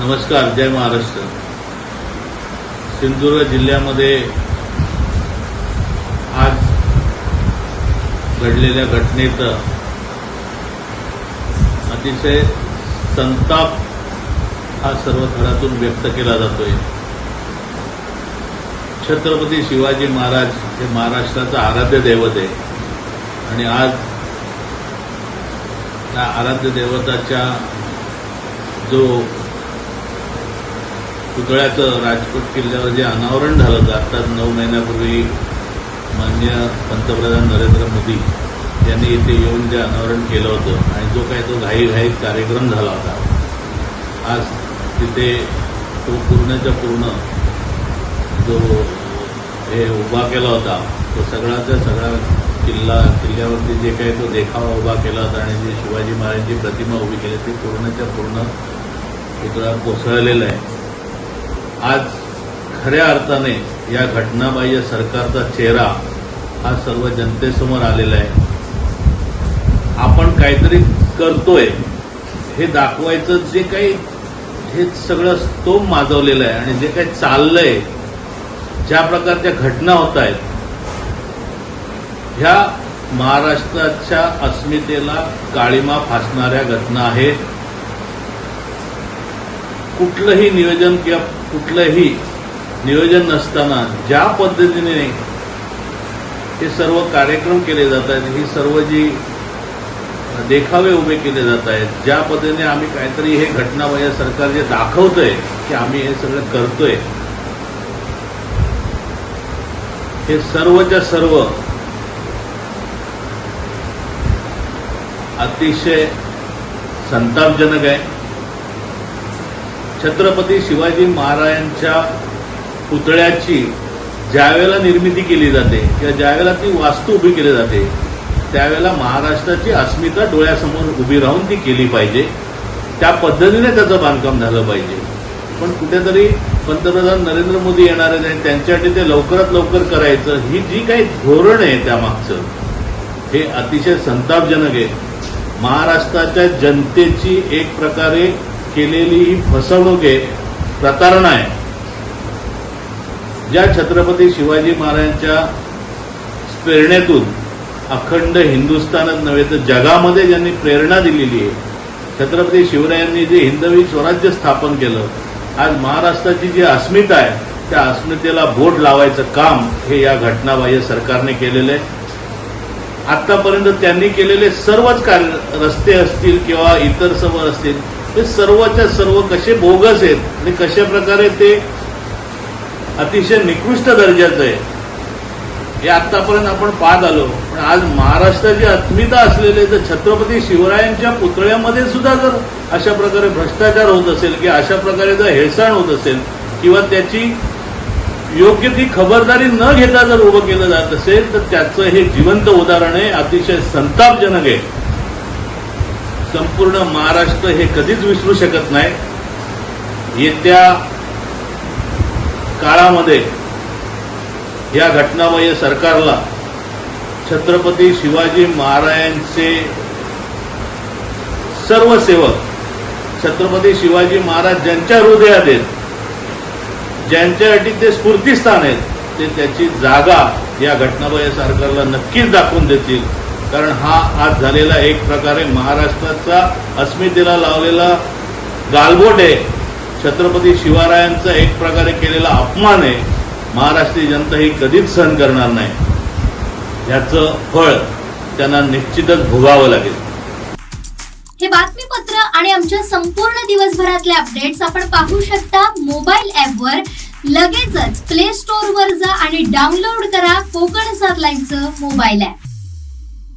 नमस्कार जय महाराष्ट्र. सिंधुदुर्ग जिल्ह्यामध्ये आज घडलेल्या घटनेचं अतिशय संताप हा सर्व थरातून व्यक्त केला जातोय. छत्रपती शिवाजी महाराज हे महाराष्ट्राचं आराध्य दैवत आहे. आणि आज त्या आराध्य दैवताच्या जो पुतळ्याचं राजकोट किल्ल्यावर जे अनावरण झालं होतं आत्ताच नऊ महिन्यापूर्वी मान्य पंतप्रधान नरेंद्र मोदी यांनी इथे येऊन जे अनावरण केलं होतं आणि जो काही तो घाईघाईत कार्यक्रम झाला होता आज तिथे तो पूर्णच्या पूर्ण जो हे उभा केला होता तो सगळ्याचा सगळा किल्ला किल्ल्यावरती जे काही तो देखावा उभा केला होता आणि जे शिवाजी महाराजांची प्रतिमा उभी केली ती पूर्णच्या पूर्ण पुतळा कोसळलेला आहे. आज खऱ्या अर्थाने या घटनाबाह्य सरकारचा चेहरा हा सर्व जनतेसमोर आलेला आहे. आपण काहीतरी करतोय हे दाखवायचं जे काही हे सगळं स्तोम माजवलेलं आहे आणि जे काही चाललंय ज्या प्रकारच्या घटना होत आहेत ह्या महाराष्ट्राच्या अस्मितेला काळीमा फासणाऱ्या घटना आहेत. कुठलंही नियोजन किंवा कुठलंही नियोजन नसताना ज्या पद्धतीने हे सर्व कार्यक्रम केले जात आहेत ही सर्व जी देखावे उभे केले जात आहेत ज्या पद्धतीने आम्ही काहीतरी हे घटना म्हणजे सरकार जे दाखवतंय की आम्ही हे सगळं करतोय हे सर्वच्या सर्व अतिशय संतापजनक आहे. छत्रपती शिवाजी महाराजांच्या पुतळ्याची ज्यावेळेला निर्मिती केली जाते किंवा ज्यावेळेला ती वास्तू उभी केली जाते त्यावेळेला महाराष्ट्राची अस्मिता डोळ्यासमोर उभी राहून ती केली पाहिजे. त्या पद्धतीने त्याचं बांधकाम झालं पाहिजे. पण कुठेतरी पंतप्रधान नरेंद्र मोदी येणार आहेत आणि त्यांच्यासाठी ते लवकरात लवकर करायचं ही जी काही धोरण आहे त्यामागचं हे अतिशय संतापजनक आहे. महाराष्ट्राच्या जनतेची एक प्रकारे केलेली ही फसवणूक आहे प्रतारणा आहे. ज्या छत्रपती शिवाजी महाराजांच्या प्रेरणेतून अखंड हिंदुस्थानच नव्हे तर जगामध्ये ज्यांनी प्रेरणा दिलेली आहे छत्रपती शिवरायांनी जे हिंदवी स्वराज्य स्थापन केलं आज महाराष्ट्राची जी अस्मिता आहे त्या अस्मितेला बोट लावायचं काम हे या घटनाबाह्य सरकारने केलेलं आहे. आतापर्यंत त्यांनी केलेले सर्वच कार्य रस्ते असतील किंवा इतर सर्व असतील ते सर्वच्या सर्व कसे बोगस आहेत आणि कशा प्रकारे ते अतिशय निकृष्ट दर्जाचं आहे हे आतापर्यंत आपण पाहत आलो. पण आज महाराष्ट्राची अस्मिता असलेले जर छत्रपती शिवरायांच्या पुतळ्यामध्ये सुद्धा जर अशा प्रकारे भ्रष्टाचार होत असेल किंवा अशा प्रकारे जर हेळसाण होत असेल किंवा त्याची योग्य ती खबरदारी न घेता जर उभं केलं जात असेल तर त्याचं हे जिवंत उदाहरण आहे अतिशय संतापजनक आहे. संपूर्ण महाराष्ट्र हे कधीच विसरू शकत नाही. येत्या काळामध्ये या घटनाबाह्य सरकारला छत्रपती शिवाजी महाराजांचे सर्व सेवक छत्रपती शिवाजी महाराज ज्यांच्या हृदयात आहेत ज्यांच्यासाठी ते स्फूर्तीस्थान आहेत ते त्याची जागा या घटनाबाह्य सरकारला नक्कीच दाखवून देतील. कारण हा आज झालेला एक प्रकारे महाराष्ट्राचा अस्मितेला लावलेला गालबोट आहे. छत्रपती शिवरायांचा एक प्रकारे केलेला अपमान आहे. महाराष्ट्रीय जनता ही कधीच सहन करणार नाही. याचं फळ त्यांना निश्चितच भोगावं लागेल. हे बातमीपत्र आणि आमच्या संपूर्ण दिवसभरातले अपडेट्स आपण पाहू शकता मोबाईल ॲपवर लगेचच प्ले स्टोअर वर जा आणि डाउनलोड करा कोकण सरलाईनचं लाईनचं मोबाईल ॲप